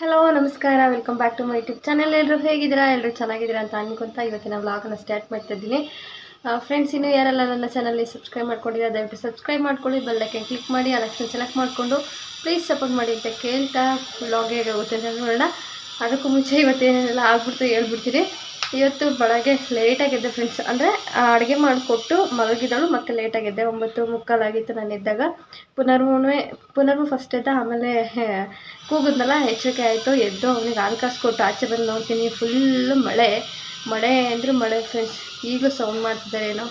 Hello ನಮಸ್ಕಾರ. Welcome back to my YouTube channel ಎಲ್ಲರೂ ಹೇಗಿದ್ದೀರಾ? ಎಲ್ಲರೂ ಚೆನ್ನಾಗಿದ್ದೀರಾ ಅಂತ ಅನ್ಕೊಂತ ಇವತ್ತಿನ ವ್ಲಾಗನ್ನು ಸ್ಟಾರ್ಟ್ ಮಾಡ್ತಾ ಇದ್ದೀನಿ. ಫ್ರೆಂಡ್ಸ್ ಇನ್ನೂ ಯಾರೆಲ್ಲ ನನ್ನ ಚಾನಲ್ಗೆ ಸಬ್ಸ್ಕ್ರೈಬ್ ಮಾಡ್ಕೊಂಡಿದ್ದಾರೆ ದಯವಿಟ್ಟು ಸಬ್ಸ್ಕ್ರೈಬ್ ಮಾಡ್ಕೊಳ್ಳಿ. ಬೆಲ್ಲಕ್ಕೆ ಕ್ಲಿಕ್ ಮಾಡಿ ಅಲೆಕ್ಷನ್ ಸೆಲೆಕ್ಟ್ ಮಾಡಿಕೊಂಡು ಪ್ಲೀಸ್ ಸಪೋರ್ಟ್ ಮಾಡಿ ಅಂತ ಕೇಳ್ತಾ ವ್ಲಾಗ್ ಹೋಗುತ್ತೆ ಅಂತ ನೋಡೋಣ. ಅದಕ್ಕೂ ಮುಂಚೆ ಇವತ್ತೇನೆಲ್ಲ ಆಗ್ಬಿಡ್ತು ಹೇಳ್ಬಿಡ್ತೀನಿ. ಇವತ್ತು ಬೆಳಗ್ಗೆ ಲೇಟಾಗಿದ್ದೆ ಫ್ರೆಂಡ್ಸ್ ಅಂದರೆ ಅಡುಗೆ ಮಾಡಿಕೊಟ್ಟು ಮಲಗಿದಳು, ಮತ್ತು ಲೇಟಾಗಿದ್ದೆ ಒಂಬತ್ತು ಮುಕ್ಕಾಲಾಗಿತ್ತು ನಾನು ಇದ್ದಾಗ ಪುನರ್ವೇ ಪುನರ್ವು ಫಸ್ಟ್ ಎದ್ದ, ಆಮೇಲೆ ಕೂಗಿದ್ನಲ್ಲ, ಎಚ್ಚರಿಕೆ ಆಯಿತು. ಎದ್ದು ಅವನಿಗೆ ಹಾಲು ಕಾಸ್ಕೊಟ್ಟು ಆಚೆ ಬಂದು ನೋಡ್ತೀನಿ. ಫುಲ್ಲು ಮಳೆ. ಮಳೆ ಅಂದರೆ ಮಳೆ ಫ್ರೆಂಡ್ಸ್ ಈಗಲೂ ಸೌಂಡ್ ಮಾಡ್ತಿದ್ದಾರೆ ಏನೋ.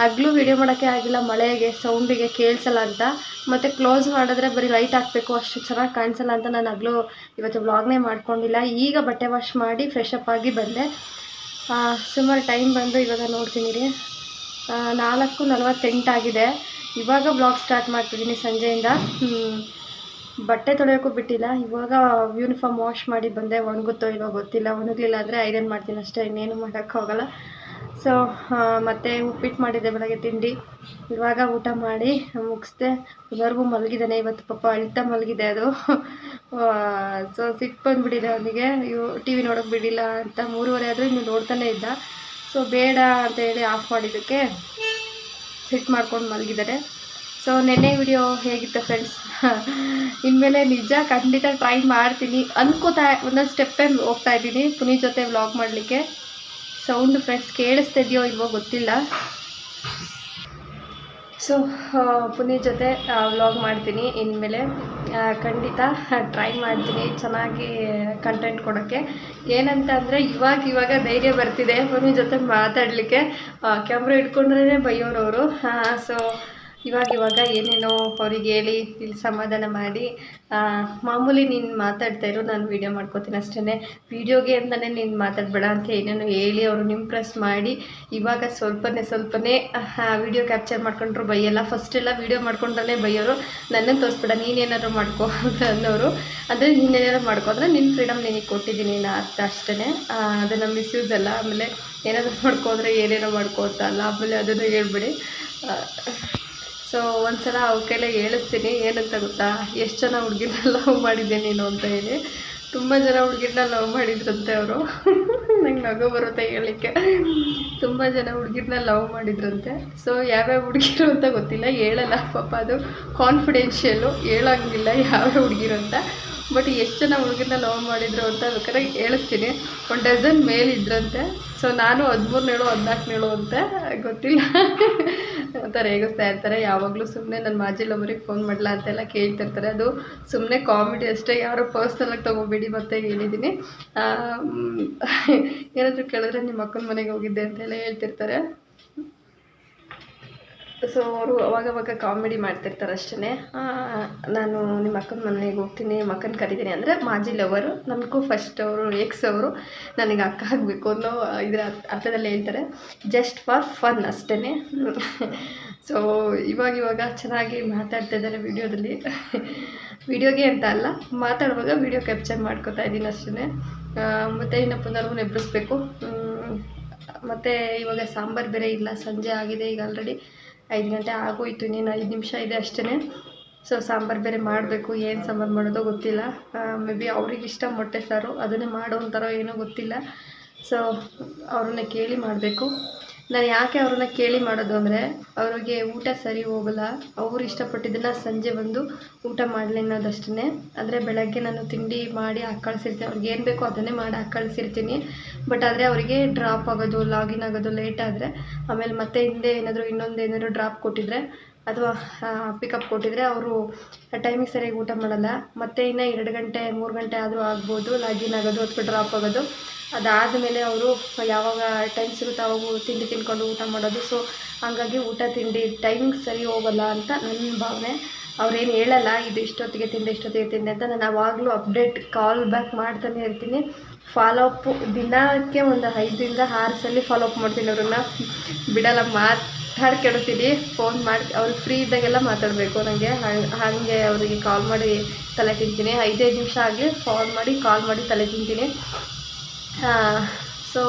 ಹಗ್ಲು ವಿಡಿಯೋ ಮಾಡೋಕ್ಕೆ ಆಗಿಲ್ಲ, ಮಳೆಗೆ ಸೌಂಡಿಗೆ ಕೇಳಿಸಲ್ಲ ಅಂತ. ಮತ್ತು ಕ್ಲೋಸ್ ಮಾಡಿದ್ರೆ ಬರೀ ಲೈಟ್ ಹಾಕಬೇಕು, ಅಷ್ಟು ಚೆನ್ನಾಗಿ ಕಾಣಿಸಲ್ಲ ಅಂತ ನಾನು ಹಗ್ಲು ಇವತ್ತು ವ್ಲಾಗ್ನೇ ಮಾಡ್ಕೊಂಡಿಲ್ಲ. ಈಗ ಬಟ್ಟೆ ವಾಶ್ ಮಾಡಿ ಫ್ರೆಶ್ ಅಪ್ ಆಗಿ ಬಂದೆ. ಸುಮಾರು ಟೈಮ್ ಬಂದು ಇವಾಗ ನೋಡ್ತೀನಿ ರೀ. ನಾಲ್ಕು ನಲ್ವತ್ತೆಂಟಾಗಿದೆ ಇವಾಗ ಬ್ಲಾಗ್ ಸ್ಟಾರ್ಟ್ ಮಾಡ್ತಿದ್ದೀನಿ ಸಂಜೆಯಿಂದ. ಬಟ್ಟೆ ತೊಳೆಯೋಕ್ಕೂ ಬಿಟ್ಟಿಲ್ಲ. ಇವಾಗ ಯೂನಿಫಾರ್ಮ್ ವಾಶ್ ಮಾಡಿ ಬಂದೆ. ಒಣಗುತ್ತೋ ಇವಾಗ ಗೊತ್ತಿಲ್ಲ. ಒಣಗಲಿಲ್ಲ ಅಂದರೆ ಐರನ್ ಮಾಡ್ತೀನಿ ಅಷ್ಟೇ. ಇನ್ನೇನು ಮಾಡೋಕ್ಕಾಗಲ್ಲ ಸೊ ಮತ್ತು ಉಪ್ಪಿಟ್ಟು ಮಾಡಿದ್ದೆ ಬೆಳಗ್ಗೆ ತಿಂಡಿ. ಇವಾಗ ಊಟ ಮಾಡಿ ಮುಗಿಸ್ದೆ. ಎಲ್ಲರಿಗೂ ಮಲಗಿದ್ದಾನೆ. ಇವತ್ತು ಪಾಪ ಅಳ್ತಾ ಮಲಗಿದೆ ಅದು. ಸೊ ಸಿಟ್ಟು ಬಂದುಬಿಟ್ಟಿದೆ ಅವನಿಗೆ. ಇವು ಟಿ ವಿ ನೋಡೋಕೆ ಬಿಡಿಲ್ಲ ಅಂತ ಮೂರುವರೆ ಆದರೂ ಇನ್ನು ನೋಡ್ತಾನೆ ಇದ್ದ. ಸೊ ಬೇಡ ಅಂತ ಹೇಳಿ ಆಫ್ ಮಾಡಿದ್ದಕ್ಕೆ ಸಿಟ್ಟು ಮಾಡ್ಕೊಂಡು ಮಲಗಿದ್ದಾರೆ ಸೊ ನೆನ್ನೆ ವಿಡಿಯೋ ಹೇಗಿತ್ತು ಫ್ರೆಂಡ್ಸ್ ಇನ್ಮೇಲೆ ನಿಜ ಖಂಡಿತ ಟ್ರೈ ಮಾಡ್ತೀನಿ. ಅನ್ಕೋತಾ ಒಂದೊಂದು ಸ್ಟೆಪ್ಪೇ ಹೋಗ್ತಾ ಇದ್ದೀನಿ. ಪುನೀತ್ ಜೊತೆ ವ್ಲಾಗ್ ಮಾಡಲಿಕ್ಕೆ. ಸೌಂಡ್ ಫ್ರೆಂಡ್ಸ್ ಕೇಳಿಸ್ತಿದೆಯೋ ಇಲ್ವೋ ಗೊತ್ತಿಲ್ಲ. ಸೊ ಪುನೀತ್ ಜೊತೆ ವ್ಲಾಗ್ ಮಾಡ್ತೀನಿ ಇನ್ಮೇಲೆ. ಖಂಡಿತ ಟ್ರೈ ಮಾಡ್ತೀನಿ ಚೆನ್ನಾಗಿ ಕಂಟೆಂಟ್ ಕೊಡೋಕ್ಕೆ. ಏನಂತ ಅಂದರೆ ಇವಾಗ ಇವಾಗ ಧೈರ್ಯ ಬರ್ತಿದೆ ಪುನೀತ್ ಜೊತೆ ಮಾತಾಡಲಿಕ್ಕೆ. ಕ್ಯಾಮ್ರಾ ಇಟ್ಕೊಂಡ್ರೇ ಬೈಯೋರವರು. ಸೊ ಇವಾಗ ಇವಾಗ ಏನೇನೋ ಅವ್ರಿಗೆ ಹೇಳಿ ಇಲ್ಲಿ ಸಮಾಧಾನ ಮಾಡಿ ಮಾಮೂಲಿ ನೀನು ಮಾತಾಡ್ತಾ ಇರೋ, ನಾನು ವೀಡಿಯೋ ಮಾಡ್ಕೋತೀನಿ ಅಷ್ಟೇ ವೀಡಿಯೋಗೆ ಅಂತಲೇ ನೀನು ಮಾತಾಡಬೇಡ ಅಂತ ಏನೇನೋ ಹೇಳಿ ಅವ್ರನ್ನ ಇಂಪ್ರೆಸ್ ಮಾಡಿ, ಇವಾಗ ಸ್ವಲ್ಪನೇ ಸ್ವಲ್ಪನೇ ವೀಡಿಯೋ ಕ್ಯಾಪ್ಚರ್ ಮಾಡ್ಕೊಂಡ್ರು ಬೈಯಲ್ಲ. ಫಸ್ಟೆಲ್ಲ ವೀಡಿಯೋ ಮಾಡ್ಕೊಂಡ್ರೇ ಬೈಯೋರು ನನ್ನನ್ನು ತೋರಿಸ್ಬೇಡ ನೀನೇನಾದ್ರು ಮಾಡ್ಕೋ ಅಂತ ಅನ್ನೋರು. ಅಂದರೆ ನೀನೇನಾದ್ರು ಮಾಡ್ಕೋ, ಅಂದರೆ ನಿನ್ನ ಫ್ರೀಡಮ್ ನಿನಗೆ ಕೊಟ್ಟಿದ್ದೀನಿ ನಾನು ಅರ್ಥ ಅಷ್ಟೇ ಅದನ್ನು ಮಿಸ್ಯೂಸ್ ಅಲ್ಲ, ಆಮೇಲೆ ಏನಾದರೂ ಮಾಡ್ಕೋ, ಅಂದರೆ ಏನೇನೋ ಅಲ್ಲ. ಆಮೇಲೆ ಅದನ್ನು ಹೇಳ್ಬಿಡಿ. ಸೊ ಒಂದ್ಸಲ ಅವ್ರ ಕೈಲೇ ಹೇಳಿಸ್ತೀನಿ, ಏನಂತ ಗೊತ್ತಾ? ಎಷ್ಟು ಜನ ಹುಡುಗಿನ ಲವ್ ಮಾಡಿದ್ದೆ ನೀನು ಅಂತ ಹೇಳಿ. ತುಂಬ ಜನ ಹುಡುಗಿನ ಲವ್ ಮಾಡಿದ್ರಂತೆ ಅವರು. ನಂಗೆ ನಗು ಬರುತ್ತೆ ಹೇಳಲಿಕ್ಕೆ. ತುಂಬ ಜನ ಹುಡುಗಿನ ಲವ್ ಮಾಡಿದ್ರಂತೆ. ಸೊ ಯಾವ್ಯಾವ ಹುಡುಗಿರು ಅಂತ ಗೊತ್ತಿಲ್ಲ. ಹೇಳಲ್ಲ, ಪಾಪ ಅದು ಕಾನ್ಫಿಡೆನ್ಷಿಯಲು ಹೇಳಂಗಿಲ್ಲ ಯಾವ್ಯಾವ ಹುಡುಗಿರು ಅಂತ. ಬಟ್ ಎಷ್ಟು ಜನ ಹುಡುಗಿನ ಲವ್ ಮಾಡಿದ್ರು ಅಂತ ಬೇಕಾದ್ರೆ ಹೇಳಿಸ್ತೀನಿ. ಒಂದು ಡಜನ್ ಮೇಲಿದ್ರಂತೆ ಸೊ ನಾನು ಹದಿಮೂರನೇಳು, ಹದಿನಾಲ್ಕನೇಳು ಅಂತ ಗೊತ್ತಿಲ್ಲ. ಅಂತ ರೇಗಿಸ್ತಾ ಇರ್ತಾರೆ. ಯಾವಾಗಲೂ ಸುಮ್ಮನೆ ನನ್ನ ಮಾಜಿ ಲವರಿಗೆ ಫೋನ್ ಮಾಡಲ ಅಂತೆಲ್ಲ ಕೇಳ್ತಿರ್ತಾರೆ ಅದು ಸುಮ್ಮನೆ ಕಾಮಿಡಿ ಅಷ್ಟೇ. ಯಾರು ಪರ್ಸ್ನಲಾಗಿ ತೊಗೋಬೇಡಿ ಮತ್ತೆ ಹೇಳಿದ್ದೀನಿ ಏನಾದರೂ ಕೇಳಿದ್ರೆ ನಿಮ್ಮ ಅಕ್ಕನ ಮನೆಗೆ ಹೋಗಿದ್ದೆ ಅಂತೆಲ್ಲ ಹೇಳ್ತಿರ್ತಾರೆ. ಸೊ ಅವರು ಅವಾಗವಾಗ ಕಾಮಿಡಿ ಮಾಡ್ತಿರ್ತಾರೆ ಅಷ್ಟೇ ನಾನು ನಿಮ್ಮ ಅಕ್ಕನ ಮನೆಗೆ ಹೋಗ್ತೀನಿ, ನಿಮ್ಮ ಅಕ್ಕನ ಕರಿತೀನಿ ಅಂದರೆ ಮಾಜಿ ಲವರು ನನಗೂ ಫಸ್ಟ್ ಅವರು ಎಕ್ಸ್ ಅವರು ನನಗೆ ಅಕ್ಕ ಆಗಬೇಕು ಅನ್ನೋ ಇದರ ಅರ್ಥದಲ್ಲಿ ಹೇಳ್ತಾರೆ. ಜಸ್ಟ್ ಫಾರ್ ಫನ್ ಅಷ್ಟೇ ಸೊ ಇವಾಗ ಇವಾಗ ಚೆನ್ನಾಗಿ ಮಾತಾಡ್ತಾ ಇದ್ದಾರೆ ವಿಡಿಯೋದಲ್ಲಿ. ವಿಡಿಯೋಗೆ ಅಂತ ಅಲ್ಲ, ಮಾತಾಡುವಾಗ ವಿಡಿಯೋ ಕ್ಯಾಪ್ಚರ್ ಮಾಡ್ಕೋತಾ ಇದ್ದೀನಿ ಅಷ್ಟೇ ಮತ್ತು ಇನ್ನೊಪ್ಪ ಪುನರ್ವು ಎಬ್ಬಿಸ್ಬೇಕು. ಮತ್ತು ಇವಾಗ ಸಾಂಬಾರು ಬೇರೆ ಇಲ್ಲ, ಸಂಜೆ ಆಗಿದೆ ಈಗ ಆಲ್ರೆಡಿ ಐದು ಗಂಟೆ ಆಗೋಯ್ತು ಇನ್ನೇನು ಐದು ನಿಮಿಷ ಇದೆ ಅಷ್ಟೇ ಸೊ ಸಾಂಬಾರು ಬೇರೆ ಮಾಡಬೇಕು, ಏನು ಸಾಂಬಾರು ಮಾಡೋದೋ ಗೊತ್ತಿಲ್ಲ. ಮೇ ಬಿ ಅವ್ರಿಗೆ ಇಷ್ಟ ಮೊಟ್ಟೆ ಸಾರು, ಅದನ್ನೇ ಮಾಡೋ ಅಂತಾರೋ ಏನೋ ಗೊತ್ತಿಲ್ಲ. ಸೊ ಅವ್ರನ್ನ ಕೇಳಿ ಮಾಡಬೇಕು. ನಾನು ಯಾಕೆ ಅವ್ರನ್ನ ಕೇಳಿ ಮಾಡೋದು ಅಂದರೆ, ಅವ್ರಿಗೆ ಊಟ ಸರಿ ಹೋಗಲ್ಲ, ಅವ್ರು ಇಷ್ಟಪಟ್ಟಿದ್ದನ್ನು ಸಂಜೆ ಬಂದು ಊಟ ಮಾಡಲಿ ಅನ್ನೋದಷ್ಟೇ ಅಂದರೆ ಬೆಳಗ್ಗೆ ನಾನು ತಿಂಡಿ ಮಾಡಿ ಹಾಕಿ ಕಳಿಸಿರ್ತೀನಿ ಅವ್ರಿಗೆ ಏನು ಬೇಕೋ ಅದನ್ನೇ ಮಾಡಿ ಹಾಕಿ ಕಳಿಸಿರ್ತೀನಿ ಬಟ್ ಆದರೆ ಅವರಿಗೆ ಡ್ರಾಪ್ ಆಗೋದು ಲಾಗಿನ್ ಆಗೋದು ಲೇಟ್ ಆದರೆ, ಆಮೇಲೆ ಮತ್ತೆ ಹಿಂದೆ ಏನಾದರೂ ಇನ್ನೊಂದು ಏನಾದರೂ ಡ್ರಾಪ್ ಕೊಟ್ಟಿದ್ರೆ ಅಥವಾ ಪಿಕಪ್ ಕೊಟ್ಟಿದ್ರೆ ಅವರು ಟೈಮಿಗೆ ಸರಿಯಾಗಿ ಊಟ ಮಾಡಲ್ಲ. ಮತ್ತೆ ಇನ್ನು ಎರಡು ಗಂಟೆ, ಮೂರು ಗಂಟೆ ಆದರೂ ಆಗ್ಬೋದು ಲಾಗಿನ್ ಆಗೋದು ಅಥವಾ ಡ್ರಾಪ್ ಆಗೋದು. ಅದಾದ ಮೇಲೆ ಅವರು ಯಾವಾಗ ಟೈಮ್ ಸಿಗುತ್ತೆ ಅವಾಗ ತಿಂಡಿ ತಿನ್ಕೊಂಡು ಊಟ ಮಾಡೋದು. ಸೊ ಹಂಗಾಗಿ ಊಟ, ತಿಂಡಿ ಟೈಮಿಂಗ್ ಸರಿ ಹೋಗಲ್ಲ ಅಂತ ನನ್ನ ಭಾವನೆ. ಅವ್ರೇನು ಹೇಳಲ್ಲ, ಇದು ಇಷ್ಟೊತ್ತಿಗೆ ತಿಂದೆ ಇಷ್ಟೊತ್ತಿಗೆ ತಿಂದೆ ಅಂತ ನಾನು ಆವಾಗಲೂ ಅಪ್ಡೇಟ್ ಕಾಲ್ ಬ್ಯಾಕ್ ಮಾಡ್ತಾನೆ ಇರ್ತೀನಿ. ಫಾಲೋ ಅಪ್ ದಿನಕ್ಕೆ ಒಂದು ಐದರಿಂದ ಆರು ಸಲ ಫಾಲೋ ಅಪ್ ಮಾಡ್ತೀನಿ ಅವ್ರನ್ನ. ಬಿಡಲ್ಲ ಮಾತಾಡ್ಕೊಳ್ತೀನಿ ಫೋನ್ ಮಾಡಿ ಅವ್ರಿಗೆ ಫ್ರೀ ಇದ್ದಾಗೆಲ್ಲ ಮಾತಾಡಬೇಕು ನನಗೆ ಹಾಗೆ ಅವರಿಗೆ ಕಾಲ್ ಮಾಡಿ ತಲೆ ತಿಂತೀನಿ. ಐದೈದು ನಿಮಿಷ ಆಗಲಿ ಫೋನ್ ಮಾಡಿ ಕಾಲ್ ಮಾಡಿ ತಲೆ ತಿಂತೀನಿ. ಸೊ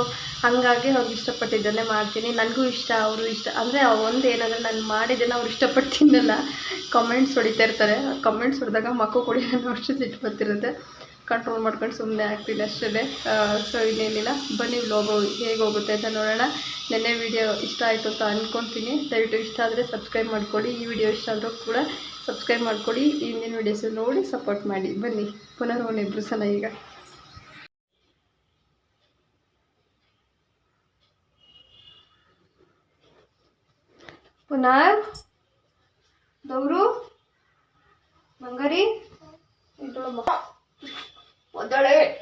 ಹಾಗಾಗಿ ಅವ್ರಿಗೆ ಇಷ್ಟಪಟ್ಟಿದ್ದನ್ನೇ ಮಾಡ್ತೀನಿ. ನನಗೂ ಇಷ್ಟ, ಅವರು ಇಷ್ಟ, ಅಂದರೆ ಒಂದು ಏನಂದರೆ ನಾನು ಮಾಡಿದ್ದೇನೆ ಅವ್ರು ಇಷ್ಟಪಟ್ಟು ಕಮೆಂಟ್ಸ್ ಹೊಡಿತಾ ಇರ್ತಾರೆ. ಕಮೆಂಟ್ಸ್ ಹೊಡೆದಾಗ ಮಕ್ಕಳು ಕುಡಿಯೋಣ ಅಷ್ಟು ಸಿಟ್ಟು ಬರ್ತಿರುತ್ತೆ. ಕಂಟ್ರೋಲ್ ಮಾಡ್ಕೊಂಡು ಸುಮ್ಮನೆ ಆಗ್ತೀನಿ ಅಷ್ಟೇ. ಸೊ ಇನ್ನೇನಿಲ್ಲ. ಬನ್ನಿ ವ್ಲಾಗ್ ಹೇಗೆ ಹೋಗುತ್ತೆ ಅಂತ ನೋಡೋಣ. ನೆನ್ನೆ ವಿಡಿಯೋ ಇಷ್ಟ ಆಯಿತು ಅಂತ ಅಂದ್ಕೊತೀನಿ ದಯವಿಟ್ಟು ಇಷ್ಟ ಆದರೆ ಸಬ್ಸ್ಕ್ರೈಬ್ ಮಾಡ್ಕೊಳ್ಳಿ. ಈ ವಿಡಿಯೋ ಇಷ್ಟ ಆದರೂ ಕೂಡ ಸಬ್ಸ್ಕ್ರೈಬ್ ಮಾಡ್ಕೊಳ್ಳಿ. ಇಂದಿನ ವೀಡಿಯೋಸ್ ನೋಡಿ ಸಪೋರ್ಟ್ ಮಾಡಿ. ಬನ್ನಿ. ಒಂದು ಇಬ್ಬರು ಸಲ ಈಗ. ಪುನರ್? ದೌರು ಮಂಗರಿ? 我的嘞。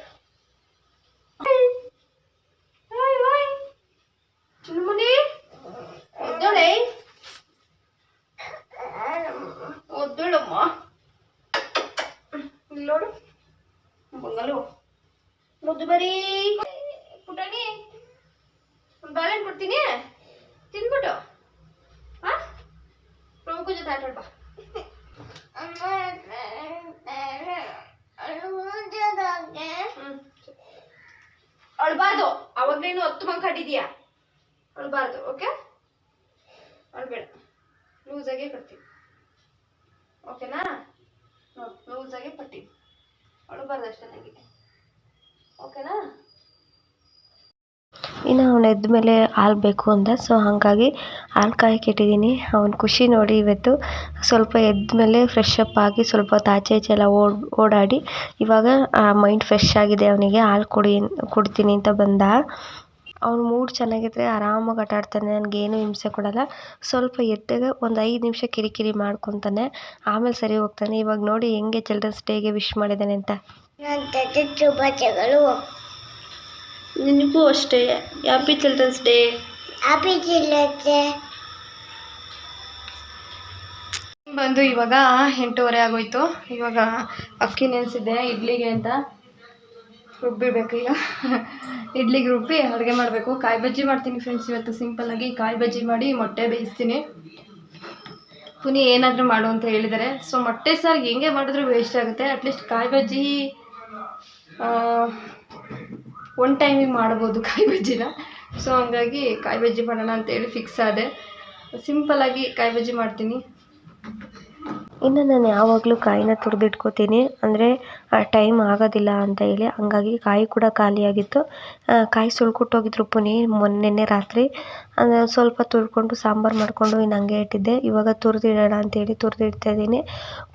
ಅಳ್ಬಾರ್ದು. ಅವಾಗ ನೀನು ಹತ್ತು ಮಂಕ್ ಕಟ್ಟಿದೀಯ ಅಳ್ಬಾರ್ದು ಓಕೆ ಅಳ್ಬೇಡ. ಲೂಸಾಗೆ ಕಟ್ತೀವಿ ಓಕೆನಾ ಲೂಸಾಗೆ ಪಟ್ಟಿ ಅಳ್ಬಾರ್ದು ಅಷ್ಟೇ ನನಗೆ ಓಕೆನಾ ಇನ್ನು ಅವ್ನು ಎದ್ದ ಮೇಲೆ ಹಾಲು ಬೇಕು ಅಂದ. ಸೊ ಹಾಗಾಗಿ ಹಾಲು ಕಾಯಕ್ಕೆ ಇಟ್ಟಿದ್ದೀನಿ. ಅವನ ಖುಷಿ ನೋಡಿ ಇವತ್ತು ಸ್ವಲ್ಪ ಎದ್ದ ಮೇಲೆ ಫ್ರೆಶ್ ಅಪ್ ಆಗಿ ಸ್ವಲ್ಪ ಹೊತ್ತು ಆಚೆ ಈಚೆ ಎಲ್ಲ ಓಡ್, ಓಡಾಡಿ ಇವಾಗ ಮೈಂಡ್ ಫ್ರೆಶ್ ಆಗಿದೆ ಅವನಿಗೆ. ಹಾಲು ಕುಡಿ, ಕೊಡ್ತೀನಿ ಅಂತ ಬಂದ. ಅವ್ನ ಮೂಡ್ ಚೆನ್ನಾಗಿದ್ರೆ ಆರಾಮಾಗಿ ಆಟ ಆಡ್ತಾನೆ. ನನಗೇನು ಹಿಂಸೆ ಕೊಡಲ್ಲ. ಸ್ವಲ್ಪ ಎದ್ದಾಗ ಒಂದು ಐದು ನಿಮಿಷ ಕಿರಿಕಿರಿ ಮಾಡ್ಕೊತಾನೆ. ಆಮೇಲೆ ಸರಿ ಹೋಗ್ತಾನೆ. ಇವಾಗ ನೋಡಿ ಹೆಂಗೆ ಚಿಲ್ಡ್ರನ್ಸ್ ಡೇಗೆ ವಿಶ್ ಮಾಡಿದ್ದಾನೆ ಅಂತ. ಶುಭಾಶಯಗಳು ನಿನಗೂ ಅಷ್ಟೇ. Happy children's day happy children's day ಬಂದು ಇವಾಗ ಎಂಟೂವರೆ ಆಗೋಯ್ತು. ಇವಾಗ ಅಕ್ಕಿ ನೆನೆಸಿದ್ದೆ ಇಡ್ಲಿಗೆ ಅಂತ. ರುಬ್ಬಿಬೇಕು ಈಗ. ಇಡ್ಲಿಗೆ ರುಬ್ಬಿ ಅಡುಗೆ ಮಾಡಬೇಕು. ಕಾಯಿ ಬಜ್ಜಿ ಮಾಡ್ತೀನಿ ಫ್ರೆಂಡ್ಸ್ ಇವತ್ತು ಸಿಂಪಲ್ಲಾಗಿ ಕಾಯಿ ಬಜ್ಜಿ ಮಾಡಿ ಮೊಟ್ಟೆ ಬೇಯಿಸ್ತೀನಿ. ಪುನಿ ಏನಾದರೂ ಮಾಡು ಅಂತ ಹೇಳಿದ್ದಾರೆ. ಸೊ ಮೊಟ್ಟೆ ಸಾರು ಹೆಂಗೆ ಮಾಡಿದ್ರು ವೇಸ್ಟ್ ಆಗುತ್ತೆ. ಅಟ್ಲೀಸ್ಟ್ ಕಾಯಿ ಬಜ್ಜಿ ಒನ್ ಟೈಮಿಗೆ ಮಾಡ್ಬೋದು ಕಾಯಿ ಬಜ್ಜಿನ. ಸೊ ಹಂಗಾಗಿ ಕಾಯಿ ಬಜ್ಜಿ ಮಾಡೋಣ ಅಂತೇಳಿ ಫಿಕ್ಸ್ ಆದೆ. ಸಿಂಪಲ್ಲಾಗಿ ಕಾಯಿ ಬಜ್ಜಿ ಮಾಡ್ತೀನಿ. ಇನ್ನು ನಾನು ಯಾವಾಗಲೂ ಕಾಯಿನ ತುರಿದಿಟ್ಕೋತೀನಿ. ಅಂದರೆ ಟೈಮ್ ಆಗೋದಿಲ್ಲ ಅಂತ ಹೇಳಿ. ಹಂಗಾಗಿ ಕಾಯಿ ಕೂಡ ಖಾಲಿಯಾಗಿತ್ತು. ಕಾಯಿ ಸುಳ್ಕೊಟ್ಟೋಗಿದ್ರು ಪುನಿ ಮೊನ್ನೆ ರಾತ್ರಿ. ಅಂದರೆ, ಸ್ವಲ್ಪ ತುರ್ಕೊಂಡು ಸಾಂಬಾರು ಮಾಡಿಕೊಂಡು ಇನ್ನು ಹಂಗೆ ಇಟ್ಟಿದ್ದೆ. ಇವಾಗ ತುರಿದಿಡೋಣ ಅಂತೇಳಿ ತುರಿದಿಡ್ತಾ ಇದ್ದೀನಿ.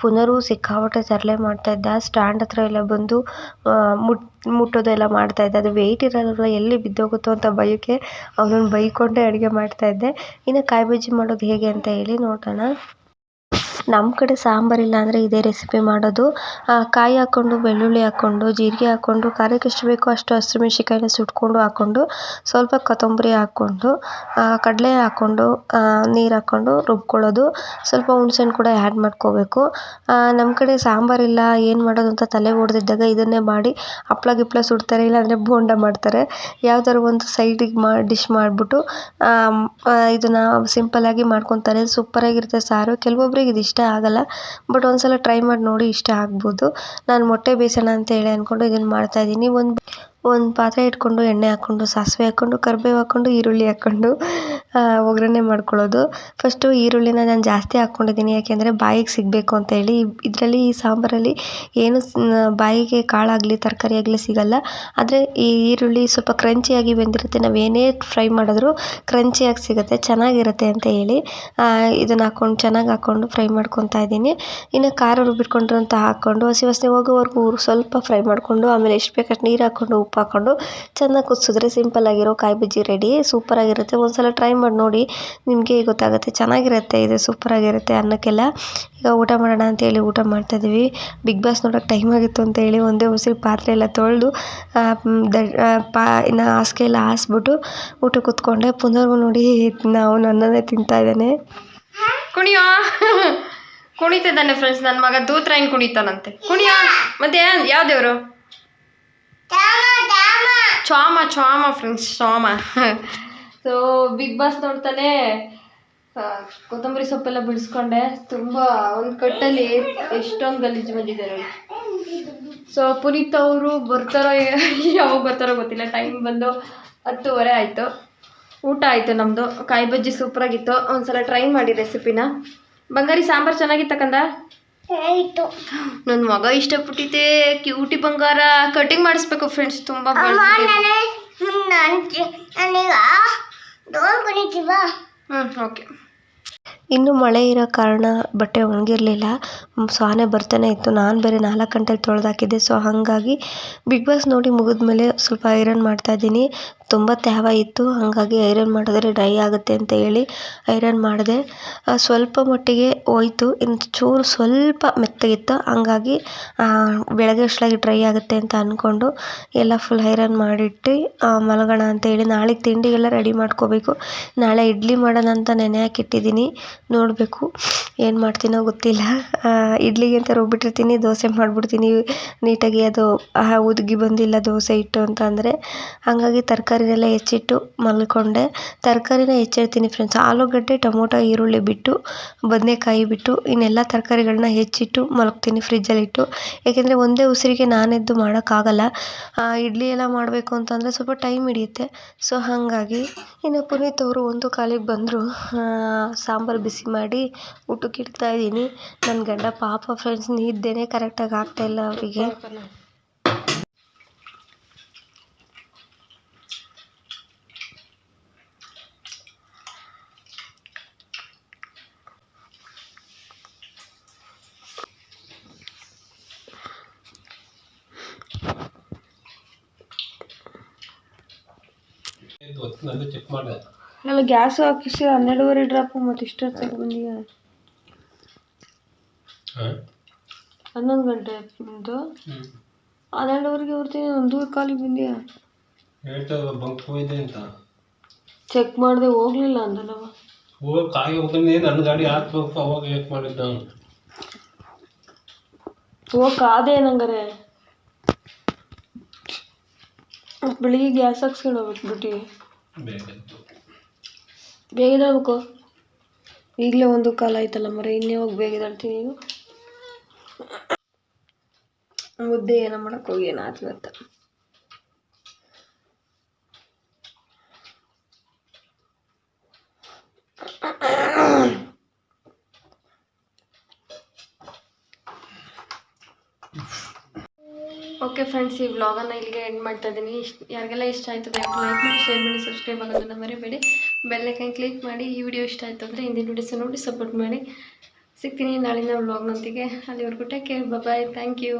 ಪುನರು ಸಿಕ್ಕಾಪಟ್ಟೆ ತರಲೆ ಮಾಡ್ತಾಯಿದ್ದ ಸ್ಟ್ಯಾಂಡ್ ಹತ್ರ ಎಲ್ಲ ಬಂದು ಮುಟ್ ಮಾಡ್ತಾ ಇದ್ದೆ. ಅದು ವೆಯ್ಟ್ ಇರೋಲ್ಲ ಎಲ್ಲಿ ಬಿದ್ದೋಗುತ್ತೋ ಅಂತ ಭಯಕ್ಕೆ ಅವನನ್ನು ಬೈಕೊಂಡೇ ಅಡುಗೆ ಮಾಡ್ತಾಯಿದ್ದೆ ಇನ್ನು ಕಾಯಿ ಬಜ್ಜಿ ಮಾಡೋದು ಹೇಗೆ ಅಂತ ಹೇಳಿ ನೋಡೋಣ. ನಮ್ಮ ಕಡೆ ಸಾಂಬಾರಿಲ್ಲ ಅಂದರೆ ಇದೇ ರೆಸಿಪಿ ಮಾಡೋದು. ಕಾಯಿ ಹಾಕ್ಕೊಂಡು ಬೆಳ್ಳುಳ್ಳಿ ಹಾಕ್ಕೊಂಡು ಜೀರಿಗೆ ಹಾಕ್ಕೊಂಡು ಖಾರಕ್ಕೆ ಎಷ್ಟು ಬೇಕೋ ಅಷ್ಟು ಹಸಿಮೆಣ್ಸಿಕಾಯಿನ ಸುಟ್ಕೊಂಡು ಹಾಕ್ಕೊಂಡು ಸ್ವಲ್ಪ ಕೊತ್ತಂಬರಿ ಹಾಕ್ಕೊಂಡು ಕಡಲೆ ಹಾಕ್ಕೊಂಡು ನೀರು ಹಾಕ್ಕೊಂಡು ರುಬ್ಕೊಳ್ಳೋದು. ಸ್ವಲ್ಪ ಹುಣ್ಸೆಹಣ್ಣು ಕೂಡ ಆ್ಯಡ್ ಮಾಡ್ಕೋಬೇಕು. ನಮ್ಮ ಕಡೆ ಸಾಂಬಾರಿಲ್ಲ ಏನು ಮಾಡೋದು ಅಂತ ತಲೆ ಓಡ್ದಿದ್ದಾಗ ಇದನ್ನೇ ಮಾಡಿ ಹಪ್ಳ ಗಿಪ್ಳ ಸುಡ್ತಾರೆ ಇಲ್ಲಾಂದರೆ ಬೋಂಡ ಮಾಡ್ತಾರೆ. ಯಾವ್ದಾದ್ರು ಒಂದು ಸೈಡಿಗೆ ಮಾ ಡಿಶ್ ಮಾಡಿಬಿಟ್ಟು ಇದನ್ನು ಸಿಂಪಲ್ಲಾಗಿ ಮಾಡ್ಕೊತಾರೆ ಸೂಪರಾಗಿರುತ್ತೆ ಸಾರು. ಕೆಲವೊಬ್ರಿಗೆ ಇದು ಇಷ್ಟ ಆಗಲ್ಲ. ಬಟ್ ಒಂದ್ಸಲ ಟ್ರೈ ಮಾಡಿ ನೋಡಿ ಇಷ್ಟ ಆಗ್ಬೋದು. ನಾನು ಮೊಟ್ಟೆ ಬೇಯಿಸೋಣ ಅಂತ ಹೇಳಿ ಅಂದ್ಕೊಂಡು ಇದನ್ನು ಮಾಡ್ತಾಯಿದ್ದೀನಿ ಒಂದು ಒಂದು ಪಾತ್ರೆ ಇಟ್ಕೊಂಡು, ಎಣ್ಣೆ ಹಾಕ್ಕೊಂಡು ಸಾಸಿವೆ ಹಾಕ್ಕೊಂಡು ಕರಿಬೇವು ಹಾಕ್ಕೊಂಡು ಈರುಳ್ಳಿ ಹಾಕ್ಕೊಂಡು ಒಗ್ಗರಣೆ ಮಾಡ್ಕೊಳ್ಳೋದು. ಫಸ್ಟು ಈರುಳ್ಳಿನ ನಾನು ಜಾಸ್ತಿ ಹಾಕ್ಕೊಂಡಿದ್ದೀನಿ. ಯಾಕೆಂದರೆ ಬಾಯಿಗೆ ಸಿಗಬೇಕು ಅಂತ ಹೇಳಿ. ಇದರಲ್ಲಿ ಈ ಸಾಂಬಾರಲ್ಲಿ ಏನು ಬಾಯಿಗೆ ಕಾಳಾಗಲಿ, ತರಕಾರಿ ಆಗಲಿ ಸಿಗಲ್ಲ. ಆದರೆ ಈ ಈರುಳ್ಳಿ ಸ್ವಲ್ಪ ಕ್ರಂಚಿಯಾಗಿ ಬೆಂದಿರುತ್ತೆ. ನಾವು ಏನೇ ಫ್ರೈ ಮಾಡಿದ್ರೂ ಕ್ರಂಚಿಯಾಗಿ ಸಿಗುತ್ತೆ, ಚೆನ್ನಾಗಿರುತ್ತೆ ಅಂತ ಹೇಳಿ. ಇದನ್ನು ಹಾಕ್ಕೊಂಡು ಚೆನ್ನಾಗಿ ಹಾಕ್ಕೊಂಡು ಫ್ರೈ ಮಾಡ್ಕೊತಾ ಇದ್ದೀನಿ. ಇನ್ನು ಖಾರ ರುಬ್ಬಿಟ್ಕೊಂಡಿರೋಂಥ ಹಾಕ್ಕೊಂಡು ಹಸಿ ವಾಸನೆ ಹೋಗೋವರೆಗೂ ಸ್ವಲ್ಪ ಫ್ರೈ ಮಾಡಿಕೊಂಡು, ಆಮೇಲೆ ಎಷ್ಟು ಬೇಕಷ್ಟು ನೀರು ಹಾಕ್ಕೊಂಡು ಹಾಕ್ಕೊಂಡು ಚೆನ್ನಾಗಿ ಕುದಿಸಿದ್ರೆ ಸಿಂಪಲ್ ಆಗಿರೋ ಕಾಯಿ ಬಜ್ಜಿ ರೆಡಿ ಸೂಪರಾಗಿರುತ್ತೆ ಒಂದ್ಸಲ ಟ್ರೈ ಮಾಡಿ ನೋಡಿ ನಿಮಗೆ ಗೊತ್ತಾಗುತ್ತೆ, ಚೆನ್ನಾಗಿರುತ್ತೆ, ಇದು ಸೂಪರಾಗಿರುತ್ತೆ ಅನ್ನಕ್ಕೆಲ್ಲ. ಈಗ ಊಟ ಮಾಡೋಣ ಅಂತೇಳಿ ಊಟ ಮಾಡ್ತಾಯಿದ್ದೀವಿ ಬಿಗ್ ಬಾಸ್ ನೋಡೋಕೆ ಟೈಮ್ ಆಗಿತ್ತು ಅಂತ ಹೇಳಿ ಒಂದೇ ಉಸಿರು ಪಾತ್ರೆ ಎಲ್ಲ ತೊಳೆದು ಪಾ, ಇನ್ನು ಹಾಸಿಗೆ ಎಲ್ಲ ಹಾಸ್ಬಿಟ್ಟು ಊಟ ಕೂತ್ಕೊಂಡೆ. ಪುನರ್ಗೂ ನೋಡಿ ನಾವು ನನ್ನನ್ನೇ ತಿಂತಾ ಇದ್ದಾನೆ. ಕುಣಿಯೋ? ಕುಣಿತಿದ್ದಾನೆ ಫ್ರೆಂಡ್ಸ್ ನನ್ನ ಮಗ ದೂತ್ರ ಕುಣಿತಾನಂತೆ. ಕುಣಿಯೋ? ಮತ್ತೆ ಯಾವ ಚಾಮ ಚಾಮ ಫ್ರೆಂಡ್ಸ್ ಚಾಮ. ಸೊ ಬಿಗ್ ಬಾಸ್ ನೋಡ್ತಾನೆ ಕೊತ್ತಂಬರಿ ಸೊಪ್ಪೆಲ್ಲ ಬಿಡಿಸ್ಕೊಂಡೆ. ತುಂಬ ಒಂದು ಕಟ್ಟಲ್ಲಿ ಎಷ್ಟೊಂದು ಗಲೀಜು ಬಂದಿದೆ ನೋಡಿ. ಸೊ ಪುನೀತ್ ಅವರು ಬರ್ತಾರೋ, ಯಾವಾಗ ಬರ್ತಾರೋ ಗೊತ್ತಿಲ್ಲ. ಟೈಮ್ ಬಂದು ಹತ್ತುವರೆ ಆಯಿತು. ಊಟ ಆಯಿತು ನಮ್ಮದು ಕಾಯಿ ಬಜ್ಜಿ ಸೂಪರಾಗಿತ್ತು ಒಂದು ಸಲ ಟ್ರೈ ಮಾಡಿ ರೆಸಿಪಿನ ಬಂಗಾರಿ ಸಾಂಬಾರು ಚೆನ್ನಾಗಿತ್ತ ಕಂದ? ಆಯ್ತು. ನನ್ನ ಮಗ ಇಷ್ಟಪಟ್ಟಿದ್ದೆ ಕ್ಯೂಟಿ ಬಂಗಾರ ಕಟಿಂಗ್ ಮಾಡಿಸ್ಬೇಕು ಫ್ರೆಂಡ್ಸ್ ತುಂಬ ಹ್ಞೂ ಓಕೆ ಇನ್ನು ಮಳೆ ಇರೋ ಕಾರಣ ಬಟ್ಟೆ ಒಣಗಿರಲಿಲ್ಲ. ಸ್ವಾನೆ ಬರ್ತಾನೆ ಇತ್ತು. ನಾನು ಬೇರೆ ನಾಲ್ಕು ಗಂಟೆಲಿ ತೊಳೆದಾಕಿದ್ದೆ. ಸೊ ಹಾಗಾಗಿ ಬಿಗ್ ಬಾಸ್ ನೋಡಿ ಮುಗಿದ್ಮೇಲೆ ಸ್ವಲ್ಪ ಐರನ್ ಮಾಡ್ತಾಯಿದ್ದೀನಿ ತುಂಬ ತ್ಯಾವ ಇತ್ತು. ಹಾಗಾಗಿ ಐರನ್ ಮಾಡಿದ್ರೆ ಡ್ರೈ ಆಗುತ್ತೆ ಅಂತ ಹೇಳಿ ಐರನ್ ಮಾಡಿದೆ. ಸ್ವಲ್ಪ ಮಟ್ಟಿಗೆ ಹೋಯ್ತು. ಇನ್ನು ಚೂರು ಸ್ವಲ್ಪ ಮೆತ್ತಗಿತ್ತು. ಹಂಗಾಗಿ ಬೆಳಗ್ಗೆ ಅಷ್ಟೊಳಗೆ ಡ್ರೈ ಆಗುತ್ತೆ ಅಂತ ಅಂದ್ಕೊಂಡು ಎಲ್ಲ ಫುಲ್ ಐರನ್ ಮಾಡಿಟ್ಟು ಮಲಗೋಣ ಅಂತ ಹೇಳಿ ನಾಳೆಗೆ ತಿಂಡಿಗೆಲ್ಲ ರೆಡಿ ಮಾಡ್ಕೋಬೇಕು. ನಾಳೆ ಇಡ್ಲಿ ಮಾಡೋಣ ಅಂತ ನೆನೆ ಹಾಕಿಟ್ಟಿದ್ದೀನಿ. ನೋಡಬೇಕು ಏನು ಮಾಡ್ತೀನೋ ಗೊತ್ತಿಲ್ಲ. ಇಡ್ಲಿಗೆ ಅಂತ ರುಬ್ಬಿಟ್ಟಿರ್ತೀನಿ, ದೋಸೆ ಮಾಡಿಬಿಡ್ತೀನಿ. ನೀಟಾಗಿ ಅದು ಉದುಗಿ ಬಂದಿಲ್ಲ ದೋಸೆ ಹಿಟ್ಟು ಅಂತ ಅಂದರೆ. ಹಾಗಾಗಿ ತರಕಾರಿನೆಲ್ಲ ಹೆಚ್ಚಿಟ್ಟು ಮಲ್ಕೊಂಡೆ. ತರಕಾರಿನ ಹೆಚ್ಚಿಡ್ತೀನಿ ಫ್ರೆಂಡ್ಸ್ ಆಲೂಗಡ್ಡೆ, ಟೊಮೊಟೊ, ಈರುಳ್ಳಿ ಬಿಟ್ಟು, ಬದನೆಕಾಯಿ ಬಿಟ್ಟು, ಇನ್ನೆಲ್ಲ ತರಕಾರಿಗಳನ್ನ ಹೆಚ್ಚಿಟ್ಟು ಮಲಗ್ತೀನಿ ಫ್ರಿಜ್ಜಲ್ಲಿಟ್ಟು ಏಕೆಂದರೆ ಒಂದೇ ಉಸಿರಿಗೆ ನಾನೆದ್ದು ಮಾಡೋಕ್ಕಾಗಲ್ಲ. ಇಡ್ಲಿ ಎಲ್ಲ ಮಾಡಬೇಕು ಅಂತಂದರೆ ಸ್ವಲ್ಪ ಟೈಮ್ ಹಿಡಿಯುತ್ತೆ. ಸೊ ಹಾಗಾಗಿ ಇನ್ನು ಪುನೀತ್ ಅವರು ಒಂದು ಕಾಲಿಗೆ ಬಂದರು. ಸಾಂಬಾರು ಬಿಸಿ ಮಾಡಿ ಊಟಕ್ಕೆ ಇಡ್ತಾ ಇದ್ದೀನಿ. ನನ್ನ ಗಂಡ ಪಾಪ ಫ್ರೆಂಡ್ಸ್ ನಿದ್ದೆನೇ ಕರೆಕ್ಟಾಗಿ ಆಗ್ತಾಯಿಲ್ಲ ಅವರಿಗೆ. ನಂದು ಚೆಕ್ ಮಾಡಿದೆ ಅಲ್ಲ ಗ್ಯಾಸ್ ಹಾಕಿಸಿ ಹನ್ನೆರಡುವರೆ ಡ್ರಾಪು ಮತ್ತು ಇಷ್ಟೊತ್ತಿಗೆ ಬಂದೀಗ ಹಾಂ? ಹನ್ನೊಂದು ಗಂಟೆ ನಿಮ್ಮದು ಹನ್ನೆರಡುವರೆಗೆ ಬರ್ತೀನಿ ಒಂದೂವರೆ ಕಾಲಿಗೆ ಬಂದಿಯ? ಹೇಳ್ತಾ ಬಂಕ್ ಹೋಯ್ದೆ ಅಂತ. ಚೆಕ್ ಮಾಡಿದೆ ಹೋಗ್ಲಿಲ್ಲ ಅಂದಲ್ಲವ ಹೋಗಿ ಕಾಯಿ ಹೋಗ್ತಾನೆ ನನ್ನ ಗಾಡಿ ಹಾಕ್ಬೇಕು ಅವಾಗ ಚೆಕ್ ಮಾಡಿದ್ದ ನಾನು ಹೋಗ್ ಕಾದೆ ನಂಗಾರೆ. ಮತ್ತ್ ಬೆಳಿಗ್ಗೆ ಗ್ಯಾಸ್ ಹಾಕ್ಸ್ಕೊಂಡು ಹೋಗ್ಬೇಕು ಬೇಗ ಇತ್ತು. ಬೇಗ ಹೋಗ್ಬೇಕು ಈಗಲೇ ಒಂದು ಕಾಲ ಆಯ್ತಲ್ಲ ಮರ ಇನ್ನೇ ಹೋಗಿ ಬೇಗ ನೀವು ಮುದ್ದೆ ಏನೋ ಮಾಡೋಕ್ಕೋಗಿ ಹೋಗಿ ಏನಾಯ್ತು ಓಕೆ ಫ್ರೆಂಡ್ಸ್ ಈ ವ್ಲಾಗನ್ನು ಇಲ್ಲಿಗೆ ಎಂಡ್ ಮಾಡ್ತಾ ಇದ್ದೀನಿ. ಇಷ್ಟು ಯಾರಿಗೆಲ್ಲ ಇಷ್ಟ ಆಯಿತು ಲೈಕ್ ಮಾಡಿ ಶೇರ್ ಮಾಡಿ ಸಬ್ಸ್ಕ್ರೈಬ್ ಆಗೋದನ್ನು ಮರಿಬೇಡಿ. ಬೆಲ್ಲೈಕನ್ ಕ್ಲಿಕ್ ಮಾಡಿ, ಈ ವಿಡಿಯೋ ಇಷ್ಟ ಆಯಿತು ಅಂದರೆ ಹಿಂದಿನ ವಿಡಿಯೋಸ್ ನೋಡಿ ಸಪೋರ್ಟ್ ಮಾಡಿ. ಸಿಗ್ತೀನಿ ನಾಳಿನ ವ್ಲಾಗ್ನೊಂದಿಗೆ ಅಲ್ಲಿವರೆಗೂ take care bye thank you